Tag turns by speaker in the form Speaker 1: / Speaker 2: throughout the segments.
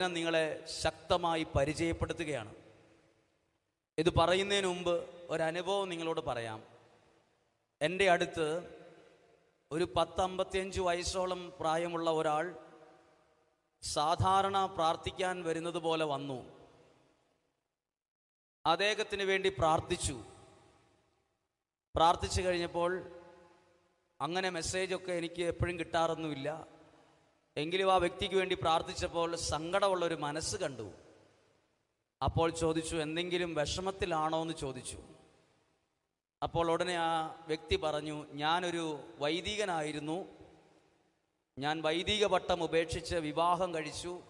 Speaker 1: ഞാൻ നിങ്ങളെ ശക്തമായി പരിചയപ്പെടുത്തുകയാണ്. ഇത് പറയുന്നതിന് മുമ്പ് ഒരനുഭവം നിങ്ങളോട് പറയാം. എന്റെ അടുത്ത് ഒരു പത്തമ്പത്തിയഞ്ച് വയസ്സോളം പ്രായമുള്ള ഒരാൾ സാധാരണ പ്രാർത്ഥിക്കാൻ വരുന്നത് പോലെ വന്നു. അദ്ദേഹത്തിന് വേണ്ടി പ്രാർത്ഥിച്ചു. പ്രാർത്ഥിച്ചു കഴിഞ്ഞപ്പോൾ അങ്ങനെ മെസ്സേജൊക്കെ എനിക്ക് എപ്പോഴും കിട്ടാറൊന്നുമില്ല. എങ്കിലും ആ വ്യക്തിക്ക് വേണ്ടി പ്രാർത്ഥിച്ചപ്പോൾ സങ്കടമുള്ള ഒരു മനസ്സ് കണ്ടു. അപ്പോൾ ചോദിച്ചു എന്തെങ്കിലും വിഷമത്തിലാണോ? എന്ന് ചോദിച്ചു. അപ്പോൾ ഉടനെ ആ വ്യക്തി പറഞ്ഞു ഞാനൊരു വൈദികനായിരുന്നു. ഞാൻ വൈദിക പട്ടം ഉപേക്ഷിച്ച് വിവാഹം കഴിച്ചു.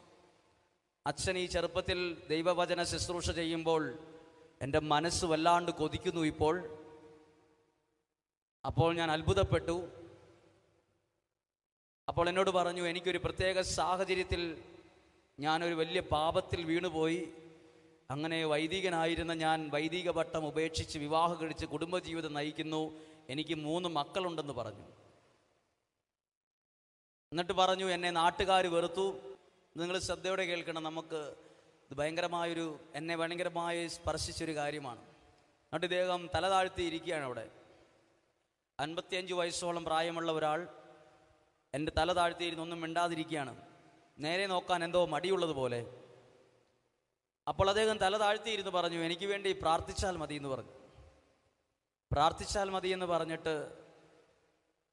Speaker 1: അച്ഛൻ ഈ ചെറുപ്പത്തിൽ ദൈവവചന ശുശ്രൂഷ ചെയ്യുമ്പോൾ എന്റെ മനസ്സ് വല്ലാണ്ട് കൊതിക്കുന്നു ഇപ്പോൾ. അപ്പോൾ ഞാൻ അത്ഭുതപ്പെട്ടു. അപ്പോൾ എന്നോട് പറഞ്ഞു എനിക്കൊരു പ്രത്യേക സാഹചര്യത്തിൽ ഞാനൊരു വലിയ പാപത്തിൽ വീണുപോയി. അങ്ങനെ വൈദികനായിരുന്ന ഞാൻ വൈദിക പട്ടം ഉപേക്ഷിച്ച് വിവാഹം കഴിച്ച് കുടുംബജീവിതം നയിക്കുന്നു. എനിക്ക് മൂന്ന് മക്കളുണ്ടെന്ന് പറഞ്ഞു. എന്നിട്ട് പറഞ്ഞു എന്നെ നാട്ടുകാർ വെറുത്തു. നിങ്ങൾ ശ്രദ്ധയോടെ കേൾക്കണം. നമുക്ക് ഇത് ഭയങ്കരമായൊരു എന്നെ ഭയങ്കരമായി സ്പർശിച്ചൊരു കാര്യമാണ്. എന്നിട്ട് ഇദ്ദേഹം തല താഴ്ത്തി ഇരിക്കുകയാണ് അവിടെ. അൻപത്തിയഞ്ച് വയസ്സോളം പ്രായമുള്ള ഒരാൾ എന്റെ തല താഴ്ത്തിയിരുന്ന് ഒന്നും മിണ്ടാതിരിക്കുകയാണ്. നേരെ നോക്കാൻ എന്തോ മടിയുള്ളതുപോലെ. അപ്പോൾ അദ്ദേഹം തല താഴ്ത്തിയിരുന്ന് പറഞ്ഞു എനിക്ക് വേണ്ടി പ്രാർത്ഥിച്ചാൽ മതി എന്ന് പറഞ്ഞു. പ്രാർത്ഥിച്ചാൽ മതി എന്ന് പറഞ്ഞിട്ട്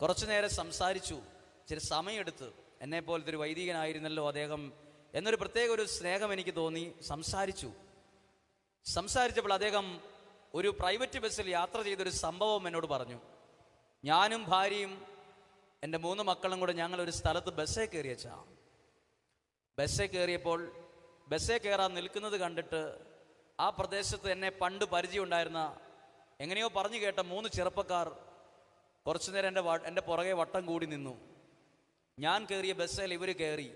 Speaker 1: കുറച്ചു നേരം സംസാരിച്ചു. ചില സമയമെടുത്ത്. എന്നെ പോലത്തെ ഒരു വൈദികനായിരുന്നല്ലോ അദ്ദേഹം എന്നൊരു പ്രത്യേക ഒരു സ്നേഹം എനിക്ക് തോന്നി. സംസാരിച്ചു. സംസാരിച്ചപ്പോൾ അദ്ദേഹം ഒരു പ്രൈവറ്റ് ബസ്സിൽ യാത്ര ചെയ്തൊരു സംഭവം എന്നോട് പറഞ്ഞു. ഞാനും ഭാര്യയും എന്റെ മൂന്ന് മക്കളും കൂടെ ഞങ്ങൾ ഒരു സ്ഥലത്ത് ബസ്സേ കയറി കയറിയച്ചാ ബസ്സേ കയറിയപ്പോൾ ബസ്സേ കയറാൻ നിൽക്കുന്നത് കണ്ടിട്ട് ആ പ്രദേശത്ത് എന്നെ പണ്ട് പരിചയമുണ്ടായിരുന്ന എങ്ങനെയോ പറഞ്ഞു കേട്ട മൂന്ന് ചെറുപ്പക്കാർ കുറച്ചു നേരം എന്റെ എന്റെ പുറകെ വട്ടം കൂടി നിന്നു. ഞാൻ കയറിയ ബസ്സേൽ ഇവർ കയറി.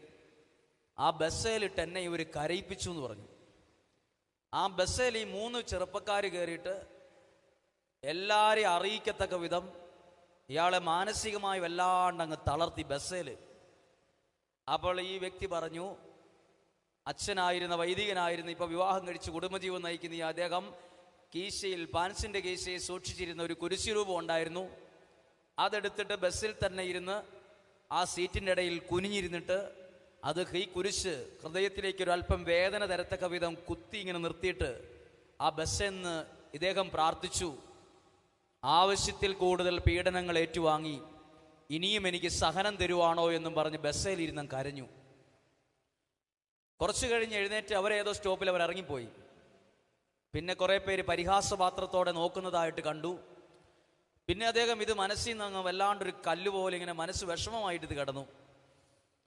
Speaker 1: ആ ബസ്സേലിട്ട് എന്നെ ഇവർ കരയിപ്പിച്ചു എന്ന് പറഞ്ഞു. ആ ബസ്സേൽ ഈ മൂന്ന് ചെറുപ്പക്കാർ കയറിയിട്ട് എല്ലാവരെയും അറിയിക്കത്തക്ക വിധം ഇയാളെ മാനസികമായി വല്ലാണ്ട് അങ്ങ് തളർത്തി ബസ്സേൽ. അപ്പോൾ ഈ വ്യക്തി പറഞ്ഞു അച്ഛനായിരുന്ന വൈദികനായിരുന്നു ഇപ്പൊ വിവാഹം കഴിച്ച് കുടുംബജീവൻ നയിക്കുന്ന ഈ അദ്ദേഹം കീശയിൽ പാൻസിന്റെ കീശയിൽ സൂക്ഷിച്ചിരുന്ന ഒരു കുരിശുരൂപം ഉണ്ടായിരുന്നു. അതെടുത്തിട്ട് ബസ്സിൽ തന്നെ ഇരുന്ന് ആ സീറ്റിന്റെ ഇടയിൽ കുനിഞ്ഞിരുന്നിട്ട് അത് ഈ കുരിശ് ഹൃദയത്തിലേക്ക് ഒരു അല്പം വേദന തരത്തക്ക വിധം കുത്തി ഇങ്ങനെ നിർത്തിയിട്ട് ആ ബസ്സിൽ നിന്ന് ഇദ്ദേഹം പ്രാർത്ഥിച്ചു. ആവശ്യത്തിൽ കൂടുതൽ പീഡനങ്ങൾ ഏറ്റുവാങ്ങി. ഇനിയും എനിക്ക് സഹനം തരുവാണോ എന്നും പറഞ്ഞ് ബസ്സിലിരുന്ന് കരഞ്ഞു. കുറച്ചു കഴിഞ്ഞ് എഴുന്നേറ്റ് അവരേതോ സ്റ്റോപ്പിൽ അവർ ഇറങ്ങിപ്പോയി. പിന്നെ കുറെ പേര് പരിഹാസപാത്രത്തോടെ നോക്കുന്നതായിട്ട് കണ്ടു. പിന്നെ അദ്ദേഹം ഇത് മനസ്സിൽ നിന്ന് വല്ലാണ്ടൊരു കല്ലുപോലെ ഇങ്ങനെ മനസ്സ് വിഷമമായിട്ട് ഇത് കിടന്നു.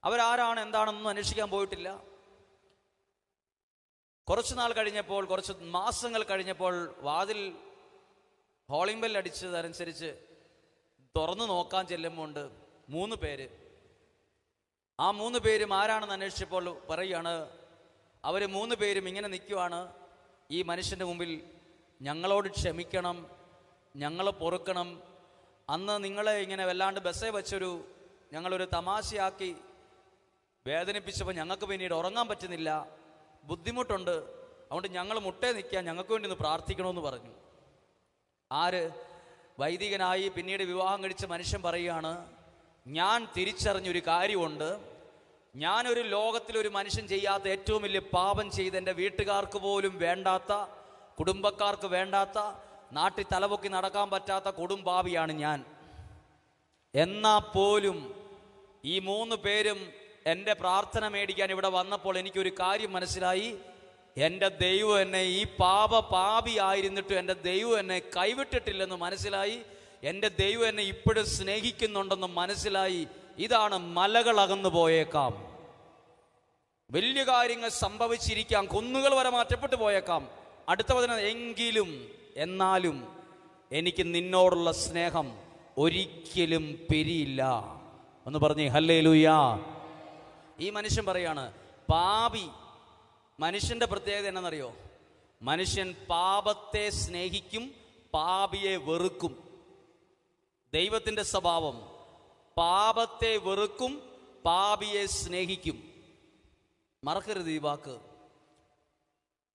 Speaker 1: അവരാരാണ് എന്താണെന്നൊന്നും അന്വേഷിക്കാൻ പോയിട്ടില്ല. കുറച്ചു നാൾ കഴിഞ്ഞപ്പോൾ കുറച്ച് മാസങ്ങൾ കഴിഞ്ഞപ്പോൾ വാതിൽ ഹോളിംഗ് ബെൽ അടിച്ചതനുസരിച്ച് തുറന്നു നോക്കാൻ ചെല്ലുമ്പോണ്ട് മൂന്ന് പേര്. ആ മൂന്ന് പേരും ആരാണെന്ന് അന്വേഷിച്ചപ്പോൾ പറയുകയാണ് അവർ മൂന്ന് പേരും ഇങ്ങനെ നിൽക്കുവാണ് ഈ മനുഷ്യന്റെ മുമ്പിൽ ഞങ്ങളോട് ക്ഷമിക്കണം ഞങ്ങൾ പൊറുക്കണം. അന്ന് നിങ്ങളെ ഇങ്ങനെ വല്ലാണ്ട് ബസ്സേ വെച്ചൊരു ഞങ്ങളൊരു തമാശയാക്കി വേദനിപ്പിച്ചപ്പോൾ ഞങ്ങൾക്ക് പിന്നീട് ഉറങ്ങാൻ പറ്റുന്നില്ല. ബുദ്ധിമുട്ടുണ്ട്. അതുകൊണ്ട് ഞങ്ങൾ മുട്ടേ നിൽക്കുക ഞങ്ങൾക്ക് വേണ്ടി ഒന്ന് പ്രാർത്ഥിക്കണമെന്ന് പറഞ്ഞു. ആര്? വൈദികനായി പിന്നീട് വിവാഹം കഴിച്ച മനുഷ്യൻ പറയുകയാണ് ഞാൻ തിരിച്ചറിഞ്ഞൊരു കാര്യമുണ്ട്. ഞാനൊരു ലോകത്തിലൊരു മനുഷ്യൻ ചെയ്യാത്ത ഏറ്റവും വലിയ പാപം ചെയ്ത് എന്റെ വീട്ടുകാർക്ക് പോലും വേണ്ടാത്ത കുടുംബക്കാർക്ക് വേണ്ടാത്ത നാട്ടിൽ തലപൊക്കി നടക്കാൻ പറ്റാത്ത കൊടുംപാവിയാണ് ഞാൻ. എന്നാൽ പോലും ഈ മൂന്ന് പേരും എന്റെ പ്രാർത്ഥന മേടിക്കാൻ ഇവിടെ വന്നപ്പോൾ എനിക്കൊരു കാര്യം മനസ്സിലായി. എന്റെ ദൈവം എന്നെ ഈ പാപ പാപി ആയിരുന്നിട്ടും എന്റെ ദൈവം എന്നെ കൈവിട്ടിട്ടില്ലെന്ന് മനസ്സിലായി. എന്റെ ദൈവം എന്നെ ഇപ്പോഴും സ്നേഹിക്കുന്നുണ്ടെന്ന് മനസ്സിലായി. ഇതാണ് മലകൾ അകന്നു പോയേക്കാം. വലിയ കാര്യങ്ങൾ സംഭവിച്ചിരിക്കാം. കുന്നുകൾ വരെ മാറ്റപ്പെട്ടു പോയേക്കാം. അടുത്ത വചനം എങ്കിലും എന്നാലും എനിക്ക് നിന്നോടുള്ള സ്നേഹം ഒരിക്കലും പിരിയില്ല. എന്ന് പറഞ്ഞേ ഹല്ലേ ലുയാ ഈ മനുഷ്യൻ പറയാണ് പാപി മനുഷ്യന്റെ പ്രത്യേകത എന്നറിയോ മനുഷ്യൻ പാപത്തെ സ്നേഹിക്കും പാപിയെ വെറുക്കും. ദൈവത്തിന്റെ സ്വഭാവം പാപത്തെ വെറുക്കും പാപിയെ സ്നേഹിക്കും. മറക്കരുത് ഈ വാക്ക്.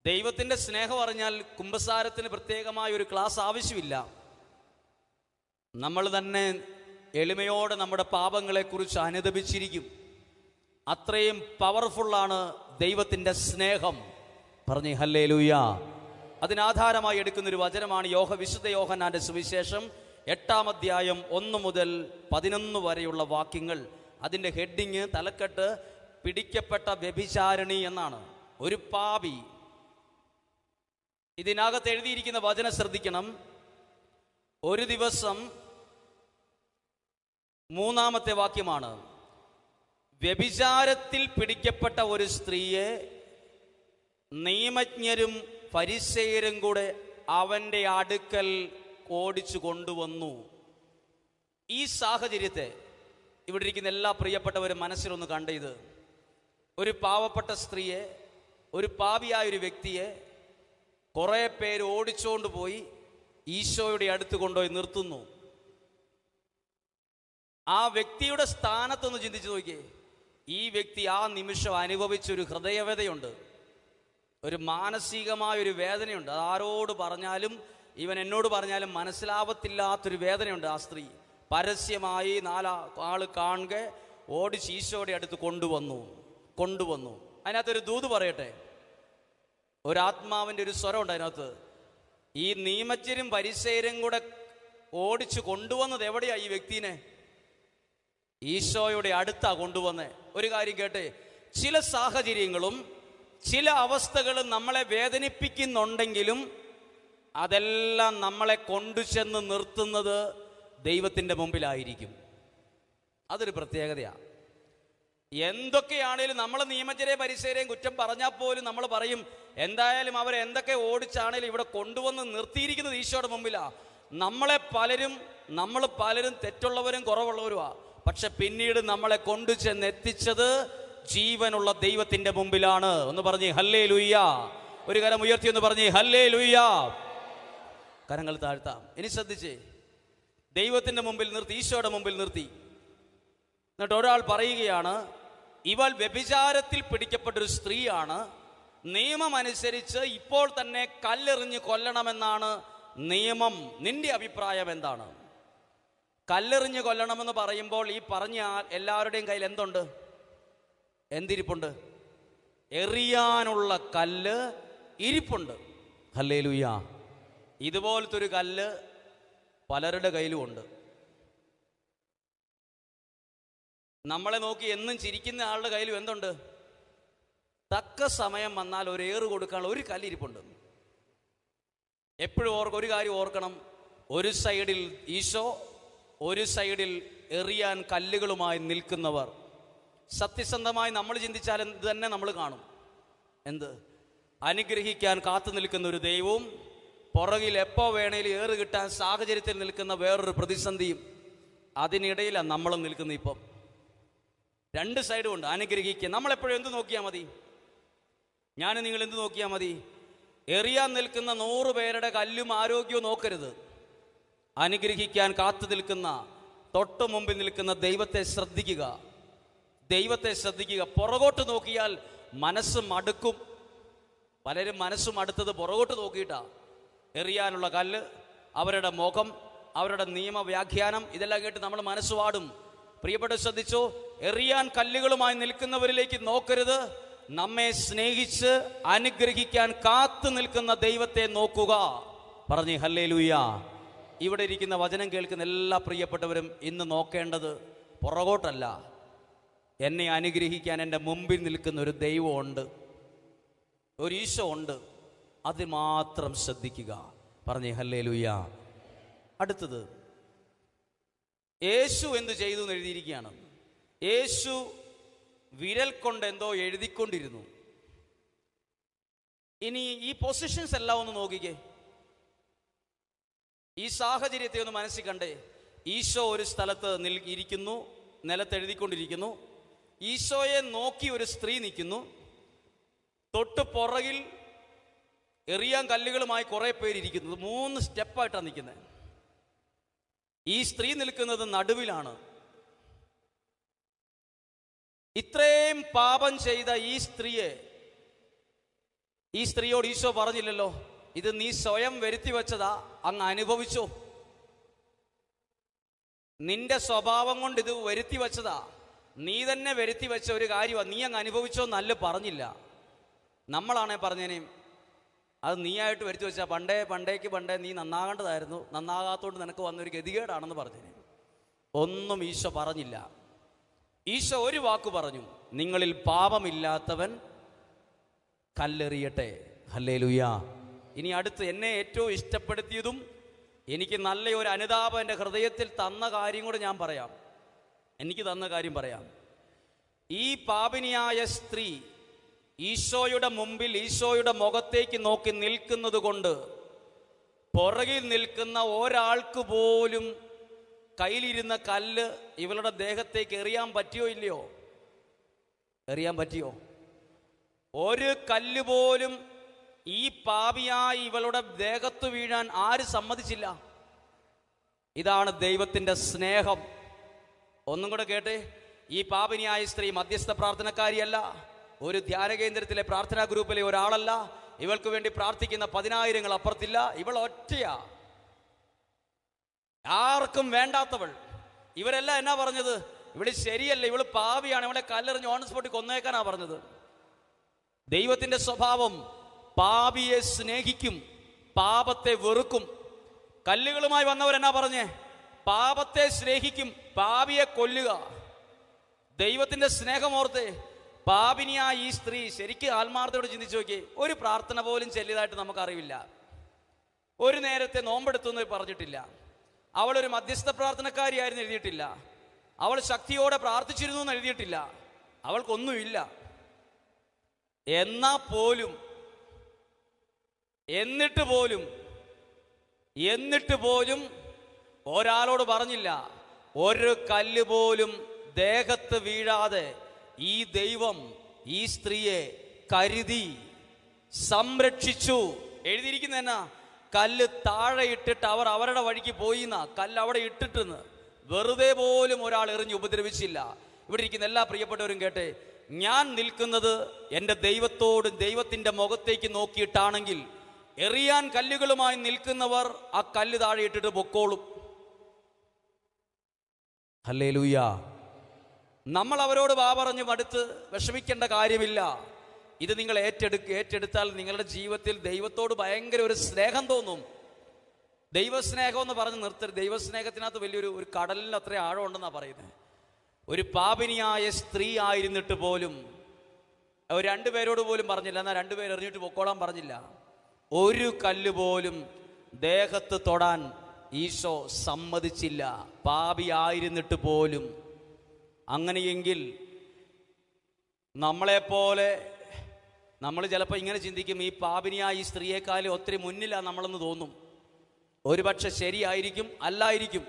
Speaker 1: ദൈവത്തിന്റെ സ്നേഹം അറിഞ്ഞാൽ കുംഭസാരത്തിന് പ്രത്യേകമായ ഒരു ക്ലാസ് ആവശ്യമില്ല. നമ്മൾ തന്നെ എളിമയോടെ നമ്മുടെ പാപങ്ങളെക്കുറിച്ച് അനുദപിച്ചിരിക്കും. അത്രയും പവർഫുള്ളാണ് ദൈവത്തിന്റെ സ്നേഹം. പറഞ്ഞേ ഹല്ലേ ലൂയ അതിനാധാരമായി എടുക്കുന്നൊരു വചനമാണ് യോഹ വിശുദ്ധ യോഹനാന്റെ സുവിശേഷം എട്ടാം അധ്യായം ഒന്ന് മുതൽ പതിനൊന്ന് വരെയുള്ള വാക്യങ്ങൾ. അതിന്റെ ഹെഡിങ് തലക്കെട്ട് പിടിക്കപ്പെട്ട വ്യഭിചാരിണി എന്നാണ്. ഒരു പാപി. ഇതിനകത്ത് എഴുതിയിരിക്കുന്ന വചന ശ്രദ്ധിക്കണം. ഒരു ദിവസം മൂന്നാമത്തെ വാക്യമാണ്. വ്യഭിചാരത്തിൽ പിടിക്കപ്പെട്ട ഒരു സ്ത്രീയെ നിയമജ്ഞരും പരിസയരും കൂടെ അവന്റെ അടുക്കൽ ഓടിച്ചു കൊണ്ടുവന്നു. ഈ സാഹചര്യത്തെ ഇവിടെ ഇരിക്കുന്ന എല്ലാ പ്രിയപ്പെട്ടവരും മനസ്സിലൊന്ന് കണ്ട ഇത്. ഒരു പാവപ്പെട്ട സ്ത്രീയെ ഒരു പാവിയായ ഒരു വ്യക്തിയെ കുറേ പേര് ഓടിച്ചുകൊണ്ട് പോയി ഈശോയുടെ അടുത്ത് കൊണ്ടുപോയി നിർത്തുന്നു. ആ വ്യക്തിയുടെ സ്ഥാനത്തൊന്ന് ചിന്തിച്ചു നോക്കിയേ. ഈ വ്യക്തി ആ നിമിഷം അനുഭവിച്ച ഒരു ഹൃദയവേദയുണ്ട് ഒരു മാനസികമായ ഒരു വേദനയുണ്ട്. അത് ആരോട് പറഞ്ഞാലും ഇവൻ എന്നോട് പറഞ്ഞാലും മനസ്സിലാവത്തില്ലാത്തൊരു വേദനയുണ്ട് ആ സ്ത്രീ. പരസ്യമായി നാലാ ആൾ കാണുക ഓടി ഈശോയുടെ അടുത്ത് കൊണ്ടുവന്നു. കൊണ്ടുവന്നു. അതിനകത്തൊരു ദൂത് പറയട്ടെ? ഒരാത്മാവിന്റെ ഒരു സ്വരമുണ്ട് അതിനകത്ത്. ഈ നിയമജ്ഞരും പരിസേരും കൂടെ ഓടിച്ച് കൊണ്ടുവന്നത് എവിടെയാണ് ഈ വ്യക്തിനെ? ഈശോയുടെ അടുത്താണ് കൊണ്ടുവന്ന്. ഒരു കാര്യം കേട്ടെ. ചില സാഹചര്യങ്ങളും ചില അവസ്ഥകളും നമ്മളെ വേദനിപ്പിക്കുന്നുണ്ടെങ്കിലും അതെല്ലാം നമ്മളെ കൊണ്ടുചെന്ന് നിർത്തുന്നത് ദൈവത്തിന്റെ മുമ്പിലായിരിക്കും. അതൊരു പ്രത്യേകതയാണ് എന്തൊക്കെയാണേലും നമ്മൾ നിയമജരെ പരിസരയും കുറ്റം പറഞ്ഞാൽ പോലും നമ്മൾ പറയും എന്തായാലും അവർ എന്തൊക്കെ ഓടിച്ചാണേലും ഇവിടെ കൊണ്ടുവന്ന് നിർത്തിയിരിക്കുന്നത് ഈശോയുടെ മുമ്പിലാണ് നമ്മളെ പലരും നമ്മൾ പലരും തെറ്റുള്ളവരും കുറവുള്ളവരുമാ പക്ഷെ പിന്നീട് നമ്മളെ കൊണ്ടു ചെന്ന് എത്തിച്ചത് ജീവനുള്ള ദൈവത്തിന്റെ മുമ്പിലാണ്. ഒന്ന് പറഞ്ഞ് ഹല്ലേ ലുയ്യ ഒരു കരം ഉയർത്തി ഒന്ന് പറഞ്ഞേ ഹല്ലേ ലുയ്യ കരങ്ങൾ താഴ്ത്താം. ഇനി ശ്രദ്ധിച്ചേ. ദൈവത്തിന്റെ മുമ്പിൽ നിർത്തി ഈശോയുടെ മുമ്പിൽ നിർത്തി. എന്നിട്ട് ഒരാൾ പറയുകയാണ് ഇവൾ വ്യഭിചാരത്തിൽ പിടിക്കപ്പെട്ട ഒരു സ്ത്രീയാണ്. നിയമം അനുസരിച്ച് ഇപ്പോൾ തന്നെ കല്ലെറിഞ്ഞ് കൊല്ലണമെന്നാണ് നിയമം. നിന്റെ അഭിപ്രായം എന്താണ്? കല്ലെറിഞ്ഞ് കൊല്ലണമെന്ന് പറയുമ്പോൾ ഈ പറഞ്ഞ എല്ലാവരുടെയും കയ്യിൽ എന്തുണ്ട്? എന്തിരിപ്പുണ്ട്? എറിയാനുള്ള കല്ല് ഇരിപ്പുണ്ട്. ഹല്ലേ ലുയ്യ ഇതുപോലത്തെ ഒരു കല്ല് പലരുടെ കയ്യിലും ഉണ്ട്. നമ്മളെ നോക്കി എന്നും ചിരിക്കുന്ന ആളുടെ കയ്യിലും എന്തുണ്ട്? തക്ക സമയം വന്നാൽ ഒരു ഏറ് കൊടുക്കാനുള്ള ഒരു കല്ലിരിപ്പുണ്ട് എപ്പോഴും ഓർക്കും ഒരു കാര്യം ഓർക്കണം. ഒരു സൈഡിൽ ഈശോ ഒരു സൈഡിൽ എറിയാൻ കല്ലുകളുമായി നിൽക്കുന്നവർ. സത്യസന്ധമായി നമ്മൾ ചിന്തിച്ചാൽ എന്ത് തന്നെ നമ്മൾ കാണും. എന്ത്? അനുഗ്രഹിക്കാൻ കാത്തു നിൽക്കുന്ന ഒരു ദൈവവും പുറകിൽ എപ്പോൾ വേണേലും ഏറ് കിട്ടാൻ സാഹചര്യത്തിൽ നിൽക്കുന്ന വേറൊരു പ്രതിസന്ധിയും അതിനിടയിലാണ് നമ്മളും നിൽക്കുന്നത് ഇപ്പം. രണ്ട് സൈഡും ഉണ്ട്. അനുഗ്രഹിക്കുക. നമ്മളെപ്പോഴും എന്ത് നോക്കിയാൽ മതി? ഞാൻ നിങ്ങൾ എന്ത് നോക്കിയാൽ മതി? എറിയാൻ നിൽക്കുന്ന നൂറ് പേരുടെ കല്ലും ആരോഗ്യവും നോക്കരുത്. അനുഗ്രഹിക്കാൻ കാത്തു നിൽക്കുന്ന തൊട്ടു മുമ്പിൽ നിൽക്കുന്ന ദൈവത്തെ ശ്രദ്ധിക്കുക. ദൈവത്തെ ശ്രദ്ധിക്കുക. പുറകോട്ട് നോക്കിയാൽ മനസ്സ് മടുക്കും. പലരും മനസ്സ് അടുത്തത് പുറകോട്ട് നോക്കിയിട്ടാ. എറിയാനുള്ള കല്ല് അവരുടെ മുഖം അവരുടെ നിയമവ്യാഖ്യാനം ഇതെല്ലാം കേട്ട് നമ്മൾ മനസ്സ് വാടും. പ്രിയപ്പെട്ട ശ്രദ്ധിച്ചോ എറിയാൻ കല്ലുകളുമായി നിൽക്കുന്നവരിലേക്ക് നോക്കരുത്. നമ്മെ സ്നേഹിച്ച് അനുഗ്രഹിക്കാൻ കാത്തു നിൽക്കുന്ന ദൈവത്തെ നോക്കുക. പറഞ്ഞു ഹല്ലേ ഇവിടെ ഇരിക്കുന്ന വചനം കേൾക്കുന്ന എല്ലാ പ്രിയപ്പെട്ടവരും ഇന്ന് നോക്കേണ്ടത് പുറകോട്ടല്ല. എന്നെ അനുഗ്രഹിക്കാൻ എന്റെ മുമ്പിൽ നിൽക്കുന്ന ഒരു ദൈവമുണ്ട് ഒരു ഈശോ ഉണ്ട്. അത് മാത്രം ശ്രദ്ധിക്കുക. പറഞ്ഞേ ഹല്ലേ അടുത്തത്. യേശു എന്ത് ചെയ്തു എന്ന് എഴുതിയിരിക്കുകയാണ്. യേശു വിരൽ കൊണ്ട് എന്തോ എഴുതിക്കൊണ്ടിരുന്നു. ഇനി ഈ പൊസിഷൻസ് എല്ലാം ഒന്ന് നോക്കിക്കേ. ഈ സാഹചര്യത്തെ ഒന്ന് മനസ്സിൽ കണ്ടേ ഈശോ ഒരു സ്ഥലത്ത് നിൽ ഇരിക്കുന്നു നിലത്തെഴുതിക്കൊണ്ടിരിക്കുന്നു. ഈശോയെ നോക്കി ഒരു സ്ത്രീ നിൽക്കുന്നു. തൊട്ട് പുറകിൽ എറിയാൻ കല്ലുകളുമായി കുറെ പേരിയ്ക്കുന്നത് മൂന്ന് സ്റ്റെപ്പായിട്ടാണ് നിൽക്കുന്നത്. ഈ സ്ത്രീ നിൽക്കുന്നത് നടുവിലാണ്. ഇത്രയും പാപം ചെയ്ത ഈ സ്ത്രീയെ ഈ സ്ത്രീയോട് ഈശോ പറഞ്ഞില്ലല്ലോ ഇത് നീ സ്വയം വരുത്തി വെച്ചതാ അങ്ങ് അനുഭവിച്ചോ. നിന്റെ സ്വഭാവം കൊണ്ട് ഇത് വരുത്തി വെച്ചതാ. നീ തന്നെ വരുത്തി വെച്ച ഒരു കാര്യമാണ് നീ അങ്ങ് അനുഭവിച്ചോ നല്ല പറഞ്ഞില്ല. നമ്മളാണേ പറഞ്ഞേനേം അത് നീയായിട്ട് വരുത്തി വെച്ചാൽ പണ്ടേ പണ്ടേക്ക് പണ്ടേ നീ നന്നാകേണ്ടതായിരുന്നു. നന്നാകാത്തോണ്ട് നിനക്ക് വന്നൊരു ഗതികേടാണെന്ന് പറഞ്ഞേനെ. ഒന്നും ഈശോ പറഞ്ഞില്ല. ഈശോ ഒരു വാക്ക് പറഞ്ഞു നിങ്ങളിൽ പാപമില്ലാത്തവൻ കല്ലെറിയട്ടെ. ഹല്ലേ ഇനി അടുത്ത് എന്നെ ഏറ്റവും ഇഷ്ടപ്പെടുത്തിയതും എനിക്ക് നല്ല ഒരു അനുതാപം എന്റെ ഹൃദയത്തിൽ തന്ന കാര്യം കൂടെ ഞാൻ പറയാം. എനിക്ക് തന്ന കാര്യം പറയാം. ഈ പാപിനിയായ സ്ത്രീ ഈശോയുടെ മുമ്പിൽ ഈശോയുടെ മുഖത്തേക്ക് നോക്കി നിൽക്കുന്നത് കൊണ്ട് പുറകിൽ നിൽക്കുന്ന ഒരാൾക്ക് പോലും കയ്യിലിരുന്ന കല്ല് ഇവളുടെ ദേഹത്തേക്ക് എറിയാൻ പറ്റിയോ ഇല്ലയോ? എറിയാൻ പറ്റിയോ? ഒരു കല്ല് പോലും ഈ പാപിയായി ഇവളുടെ ദേഹത്ത് വീഴാൻ ആര് സമ്മതിച്ചില്ല? ഇതാണ് ദൈവത്തിന്റെ സ്നേഹം. ഒന്നും കൂടെ കേട്ടെ ഈ പാപിനിയായ സ്ത്രീ മധ്യസ്ഥ പ്രാർത്ഥനക്കാരിയല്ല ഒരു ധ്യാന കേന്ദ്രത്തിലെ പ്രാർത്ഥനാ ഗ്രൂപ്പിലെ ഒരാളല്ല ഇവൾക്ക് വേണ്ടി പ്രാർത്ഥിക്കുന്ന പതിനായിരങ്ങൾ അപ്പുറത്തില്ല ഇവൾ ഒറ്റയാ. ആർക്കും വേണ്ടാത്തവൾ. ഇവരെല്ലാം എന്നാ പറഞ്ഞത്? ഇവൾ ശരിയല്ല ഇവൾ പാവിയാണ് ഇവളെ കല്ലെറിഞ്ഞ് ഓൺ സ്പോട്ടിൽ കൊന്നേക്കാനാ പറഞ്ഞത്. ദൈവത്തിന്റെ സ്വഭാവം പാപിയെ സ്നേഹിക്കും പാപത്തെ വെറുക്കും. കല്ലുകളുമായി വന്നവരെന്നാ പറഞ്ഞേ? പാപത്തെ സ്നേഹിക്കും പാപിയെ കൊല്ലുക. ദൈവത്തിന്റെ സ്നേഹമോർത്ത് പാപിനിയായ ഈ സ്ത്രീ ശരിക്കും ആത്മാർത്ഥയോട് ചിന്തിച്ചു നോക്കി ഒരു പ്രാർത്ഥന പോലും ചെല്ലിയതായിട്ട് നമുക്കറിയില്ല ഒരു നേരത്തെ നോമ്പെടുത്തെന്ന് പറഞ്ഞിട്ടില്ല. അവൾ ഒരു മധ്യസ്ഥ പ്രാർത്ഥനക്കാരിയായിരുന്നു എഴുതിയിട്ടില്ല. അവൾ ശക്തിയോടെ പ്രാർത്ഥിച്ചിരുന്നു എന്ന് എഴുതിയിട്ടില്ല. അവൾക്കൊന്നുമില്ല. എന്നാ പോലും എന്നിട്ട് പോലും എന്നിട്ട് പോലും ഒരാളോട് പറഞ്ഞില്ല. ഒരു കല്ല് പോലും ദേഹത്ത് വീഴാതെ ഈ ദൈവം ഈ സ്ത്രീയെ കരുതി സംരക്ഷിച്ചു. എഴുതിയിരിക്കുന്ന എന്നാ? കല്ല് താഴെ ഇട്ടിട്ട് അവർ അവരുടെ വഴിക്ക് പോയി എന്നാ കല്ല് അവിടെ ഇട്ടിട്ടെന്ന്. വെറുതെ പോലും ഒരാൾ എറിഞ്ഞ് ഉപദ്രവിച്ചില്ല. ഇവിടെ ഇരിക്കുന്ന എല്ലാ പ്രിയപ്പെട്ടവരും കേട്ടെ ഞാൻ നിൽക്കുന്നത് എന്റെ ദൈവത്തോടും ദൈവത്തിന്റെ മുഖത്തേക്ക് നോക്കിയിട്ടാണെങ്കിൽ എറിയാൻ കല്ലുകളുമായി നിൽക്കുന്നവർ ആ കല്ല് താഴെ ഇട്ടിട്ട് പൊക്കോളും. അല്ലേ ലൂയ നമ്മൾ അവരോട് വാ പറഞ്ഞു മടുത്ത് വിഷമിക്കേണ്ട കാര്യമില്ല. ഇത് നിങ്ങൾ ഏറ്റെടു ഏറ്റെടുത്താൽ നിങ്ങളുടെ ജീവിതത്തിൽ ദൈവത്തോട് ഭയങ്കര ഒരു സ്നേഹം തോന്നും. ദൈവസ്നേഹം എന്ന് പറഞ്ഞ് നിർത്തരുത്. ദൈവസ്നേഹത്തിനകത്ത് വലിയൊരു ഒരു കടലിൽ അത്ര ആഴമുണ്ടെന്നാണ് പറയുന്നത് ഒരു പാപിനിയായ സ്ത്രീ ആയിരുന്നിട്ട് പോലും രണ്ടുപേരോട് പോലും പറഞ്ഞില്ല. എന്നാൽ രണ്ടുപേർ എറിഞ്ഞിട്ട് പൊക്കോളാൻ പറഞ്ഞില്ല. ഒരു കല്ല് പോലും ദേഹത്ത് തൊടാൻ ഈശോ സമ്മതിച്ചില്ല. പാപിയായിരുന്നിട്ട് പോലും. അങ്ങനെയെങ്കിൽ നമ്മളെപ്പോലെ നമ്മൾ ചിലപ്പോൾ ഇങ്ങനെ ചിന്തിക്കും ഈ പാപിനിയായ ഈ സ്ത്രീയെക്കാളും ഒത്തിരി മുന്നിലാണ് നമ്മളെന്ന് തോന്നും. ഒരുപക്ഷെ ശരിയായിരിക്കും അല്ലായിരിക്കും.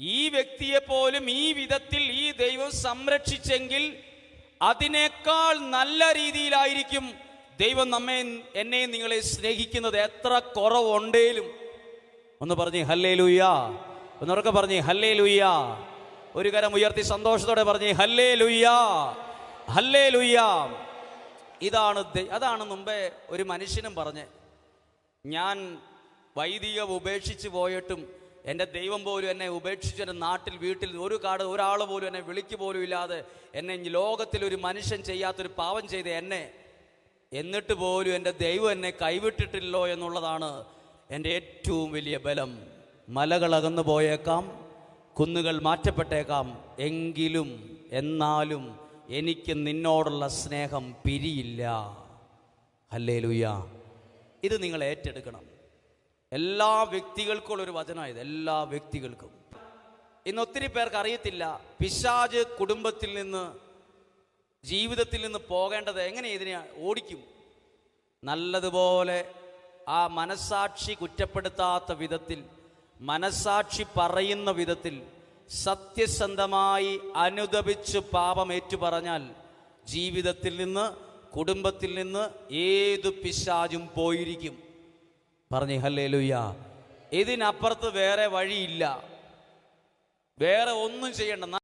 Speaker 1: ഈ വ്യക്തിയെപ്പോലും ഈ വിധത്തിൽ ഈ ദൈവം സംരക്ഷിച്ചെങ്കിൽ അതിനേക്കാൾ നല്ല രീതിയിലായിരിക്കും ദൈവം നമ്മെ എന്നെയും നിങ്ങളെ സ്നേഹിക്കുന്നത് എത്ര കുറവുണ്ടേലും ഒന്ന് പറഞ്ഞേ ഹല്ലേ ലുയ്യാ ഒന്നുറക്കെ പറഞ്ഞേ ഹല്ലേ ലുയ്യാ ഒരു കരം ഉയർത്തി സന്തോഷത്തോടെ പറഞ്ഞേ ഹല്ലേ ലുയ്യാ ഹല്ലേ ലുയ്യാ ഇതാണ് അതാണ് മുമ്പേ ഒരു മനുഷ്യനും പറഞ്ഞ് ഞാൻ വൈദികം ഉപേക്ഷിച്ച് പോയിട്ടും എന്റെ ദൈവം പോലും എന്നെ ഉപേക്ഷിച്ച് എന്റെ നാട്ടിൽ വീട്ടിൽ ഒരു കാട് ഒരാൾ പോലും എന്നെ വിളിക്ക് പോലും ഇല്ലാതെ എന്നെ ലോകത്തിൽ ഒരു മനുഷ്യൻ ചെയ്യാത്തൊരു പാവം ചെയ്ത് എന്നെ എന്നിട്ട് പോലും എന്റെ ദൈവം എന്നെ കൈവിട്ടിട്ടില്ലോ എന്നുള്ളതാണ് എന്റെ ഏറ്റവും വലിയ ബലം. മലകൾ അകന്നു പോയേക്കാം കുന്നുകൾ മാറ്റപ്പെട്ടേക്കാം. എങ്കിലും എന്നാലും എനിക്ക് നിന്നോടുള്ള സ്നേഹം പിരിയില്ല. അല്ലേ ലുയ്യ ഇത് നിങ്ങൾ ഏറ്റെടുക്കണം. എല്ലാ വ്യക്തികൾക്കുള്ളൊരു വചനമായത് എല്ലാ വ്യക്തികൾക്കും. ഇന്ന് ഒത്തിരി പേർക്ക് അറിയത്തില്ല പിശാജ് കുടുംബത്തിൽ നിന്ന് ജീവിതത്തിൽ നിന്ന് പോകേണ്ടത് എങ്ങനെ ഇതിനെ ഓടിക്കും? നല്ലതുപോലെ ആ മനസാക്ഷി കുറ്റപ്പെടുത്താത്ത വിധത്തിൽ മനസാക്ഷി പറയുന്ന വിധത്തിൽ സത്യസന്ധമായി അനുദപിച്ച് പാപം ഏറ്റുപറഞ്ഞാൽ ജീവിതത്തിൽ നിന്ന് കുടുംബത്തിൽ നിന്ന് ഏതു പിശാചും പോയിരിക്കും. പറഞ്ഞു ഹല്ലേ ലുയ്യ ഇതിനപ്പുറത്ത് വേറെ വഴിയില്ല. വേറെ ഒന്നും ചെയ്യണ്ട.